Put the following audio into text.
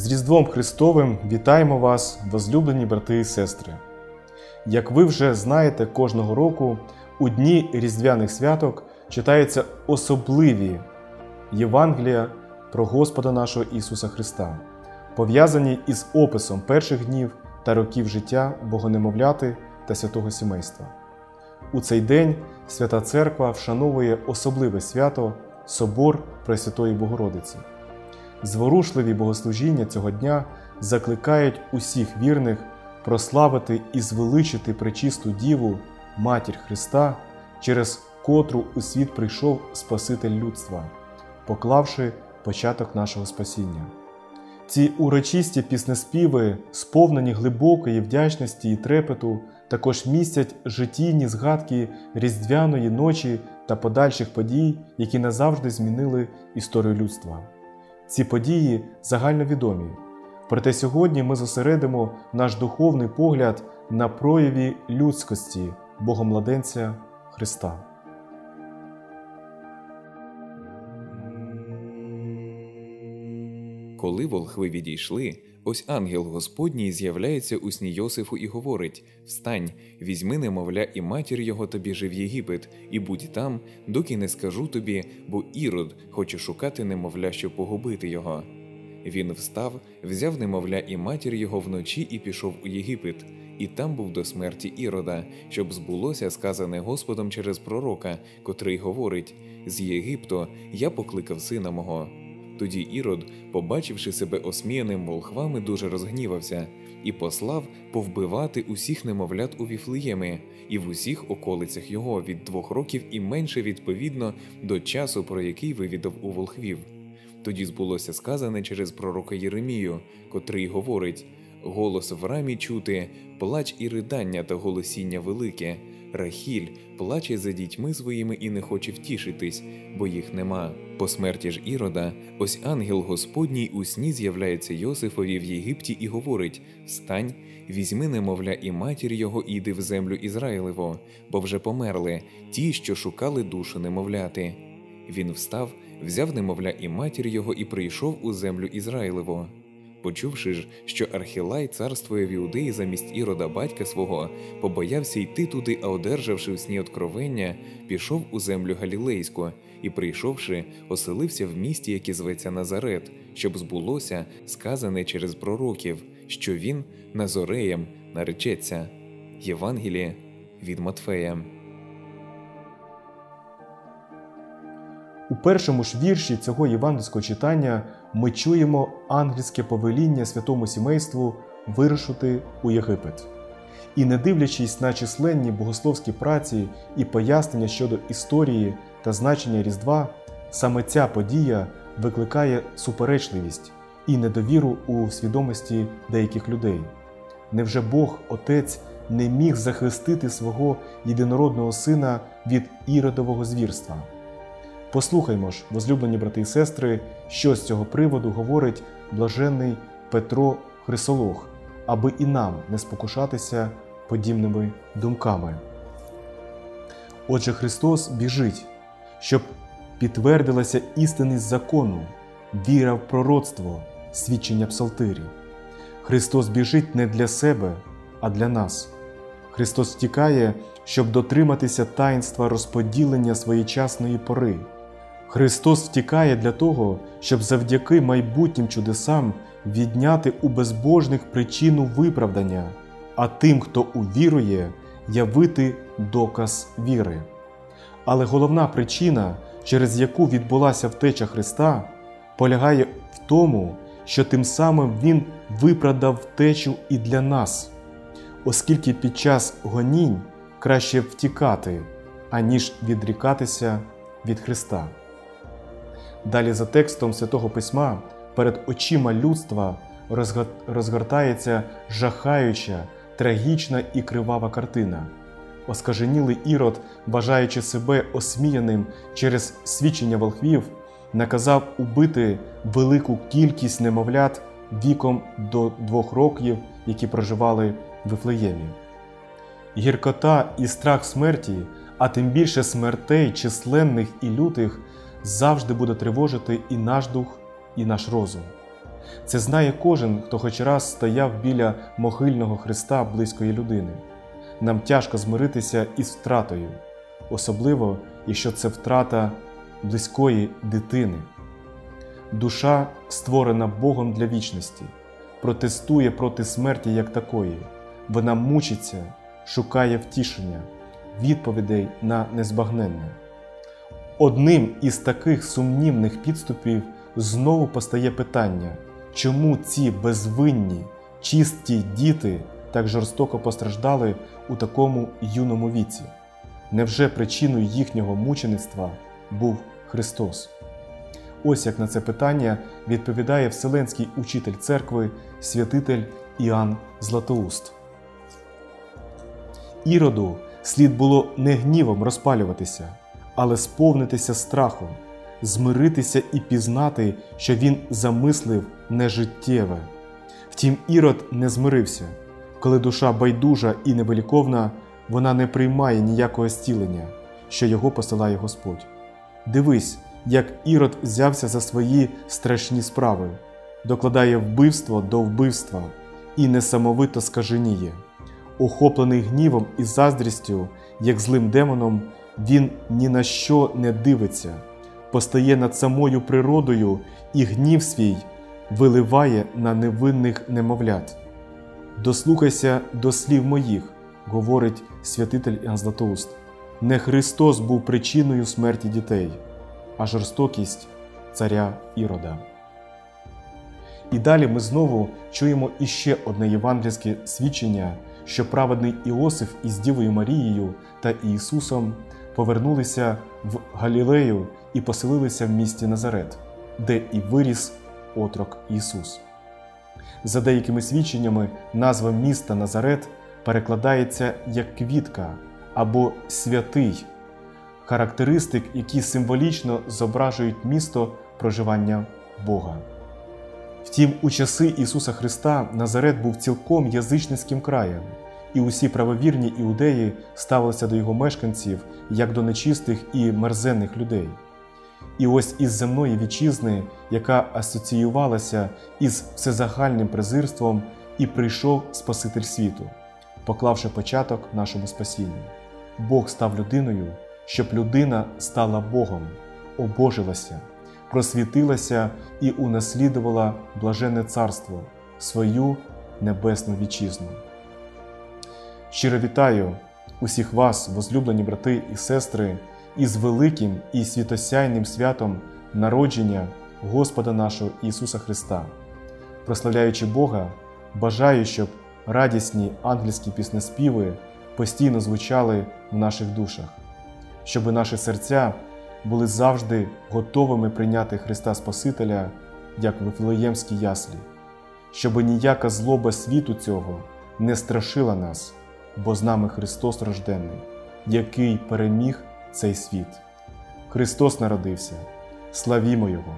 З Різдвом Христовим вітаємо вас, возлюблені брати і сестри. Як ви вже знаєте, кожного року у дні Різдвяних святок читаються особливі Євангелія про Господа нашого Ісуса Христа, пов'язані із описом перших днів та років життя Богонемовляти та святого сімейства. У цей день Свята Церква вшановує особливе свято Собор Пресвятої Богородиці. Зворушливі богослужіння цього дня закликають усіх вірних прославити і звеличити пречисту Діву, Матір Христа, через котру у світ прийшов Спаситель людства, поклавши початок нашого спасіння. Ці урочисті піснеспіви, сповнені глибокої вдячності і трепету, також містять життійні згадки різдвяної ночі та подальших подій, які назавжди змінили історію людства. Ці події загальновідомі. Проте сьогодні ми зосередимо наш духовний погляд на прояві людськості Богомладенця Христа. Коли волхви відійшли, ось ангел Господній з'являється у сні Йосифу і говорить: Встань, візьми немовля і матір його та біжи в Єгипет, і будь там, доки не скажу тобі, бо ірод хоче шукати немовля, щоб погубити його. Він встав, взяв немовля і матір його вночі і пішов у Єгипет, і там був до смерті Ірода, щоб збулося сказане Господом через пророка, котрий говорить: З Єгипту я покликав сина мого. Тоді Ірод, побачивши себе осміяним волхвами, дуже розгнівався і послав повбивати усіх немовлят у Віфлеєми і в усіх околицях його від двох років і менше відповідно до часу, про який вивідав у волхвів. Тоді збулося сказане через пророка Єремію, котрий говорить: голос в рамі чути, плач і ридання та голосіння велике. Рахіль плаче за дітьми своїми і не хоче втішитись, бо їх нема. По смерті ж Ірода, ось ангел Господній у сні з'являється Йосифові в Єгипті і говорить: Встань, візьми немовля і матір його, і йди в землю Ізраїлево, бо вже померли ті, що шукали душу немовляти. Він встав, взяв немовля і матір його, і прийшов у землю Ізраїлево. Почувши ж, що Архілай царствує в Іудеї замість ірода батька свого, побоявся йти туди, а одержавши в сні откровення, пішов у землю Галілейську і, прийшовши, оселився в місті, яке зветься Назарет, щоб збулося, сказане через пророків, що він Назореєм наречеться. Євангеліє від Матфея. У першому ж вірші цього євангельського читання ми чуємо ангельське повеління святому сімейству вирушити у Єгипет. І не дивлячись на численні богословські праці і пояснення щодо історії та значення Різдва, саме ця подія викликає суперечливість і недовіру у свідомості деяких людей. Невже Бог, Отець, не міг захистити свого єдинородного сина від іродового звірства? Послухаймо ж, возлюблені брати і сестри, що з цього приводу говорить блаженний Петро Хрисолог, аби і нам не спокушатися подібними думками. Отже, Христос біжить, щоб підтвердилася істинність закону, віра в пророцтво, свідчення псалтирі. Христос біжить не для себе, а для нас. Христос втікає, щоб дотриматися таїнства розподілення своєчасної пори. Христос втікає для того, щоб завдяки майбутнім чудесам відняти у безбожних причину виправдання, а тим, хто увірує, явити доказ віри. Але головна причина, через яку відбулася втеча Христа, полягає в тому, що тим самим Він виправдав втечу і для нас, оскільки під час гонінь краще втікати, аніж відрікатися від Христа. Далі за текстом Святого Письма перед очима людства розгортається жахаюча, трагічна і кривава картина. Оскаженілий ірод, бажаючи себе осміяним через свідчення волхвів, наказав убити велику кількість немовлят віком до двох років, які проживали в Вифлеємі. Гіркота і страх смерті, а тим більше смертей численних і лютих завжди буде тривожити і наш дух, і наш розум. Це знає кожен, хто хоч раз стояв біля могильного Христа близької людини. Нам тяжко змиритися із втратою, особливо, якщо це втрата близької дитини. Душа, створена Богом для вічності, протестує проти смерті як такої. Вона мучиться, шукає втішення, відповідей на незбагненне. Одним із таких сумнівних підступів знову постає питання, чому ці безвинні, чисті діти так жорстоко постраждали у такому юному віці? Невже причиною їхнього мучеництва був Христос? Ось як на це питання відповідає Вселенський учитель церкви, святитель Іоанн Златоуст. Іроду слід було не гнівом розпалюватися, але сповнитися страхом, змиритися і пізнати, що він замислив нежиттєве. Втім, Ірод не змирився. Коли душа байдужа і невеликовна, вона не приймає ніякого зцілення, що його посилає Господь. Дивись, як Ірод взявся за свої страшні справи, докладає вбивство до вбивства і несамовито скаженіє. Охоплений гнівом і заздрістю, як злим демоном, він ні на що не дивиться, постає над самою природою і гнів свій виливає на невинних немовлят. Дослухайся до слів моїх, говорить святитель Іоанн Златоуст. Не Христос був причиною смерті дітей, а жорстокість царя Ірода. І далі ми знову чуємо іще одне євангельське свідчення, що праведний Іосиф із Дівою Марією та Ісусом повернулися в Галілею і поселилися в місті Назарет, де і виріс отрок Ісус. За деякими свідченнями, назва міста Назарет перекладається як квітка або святий, характеристик, які символічно зображують місто проживання Бога. Втім, у часи Ісуса Христа Назарет був цілком язичницьким краєм, і усі правовірні іудеї ставилися до його мешканців як до нечистих і мерзенних людей. І ось із земної вітчизни, яка асоціювалася із всезагальним презирством, і прийшов Спаситель світу, поклавши початок нашому спасінню. Бог став людиною, щоб людина стала Богом, обожилася, просвітилася і унаслідувала блаженне царство, свою небесну вітчизну. Щиро вітаю усіх вас, возлюблені брати і сестри, із великим і світосяйним святом народження Господа нашого Ісуса Христа, прославляючи Бога, бажаю, щоб радісні ангельські піснеспіви постійно звучали в наших душах, щоб наші серця були завжди готовими прийняти Христа Спасителя як вифлеємські яслі, щоб ніяка злоба світу цього не страшила нас, бо з нами Христос рожденний, який переміг цей світ. Христос народився, славімо Його!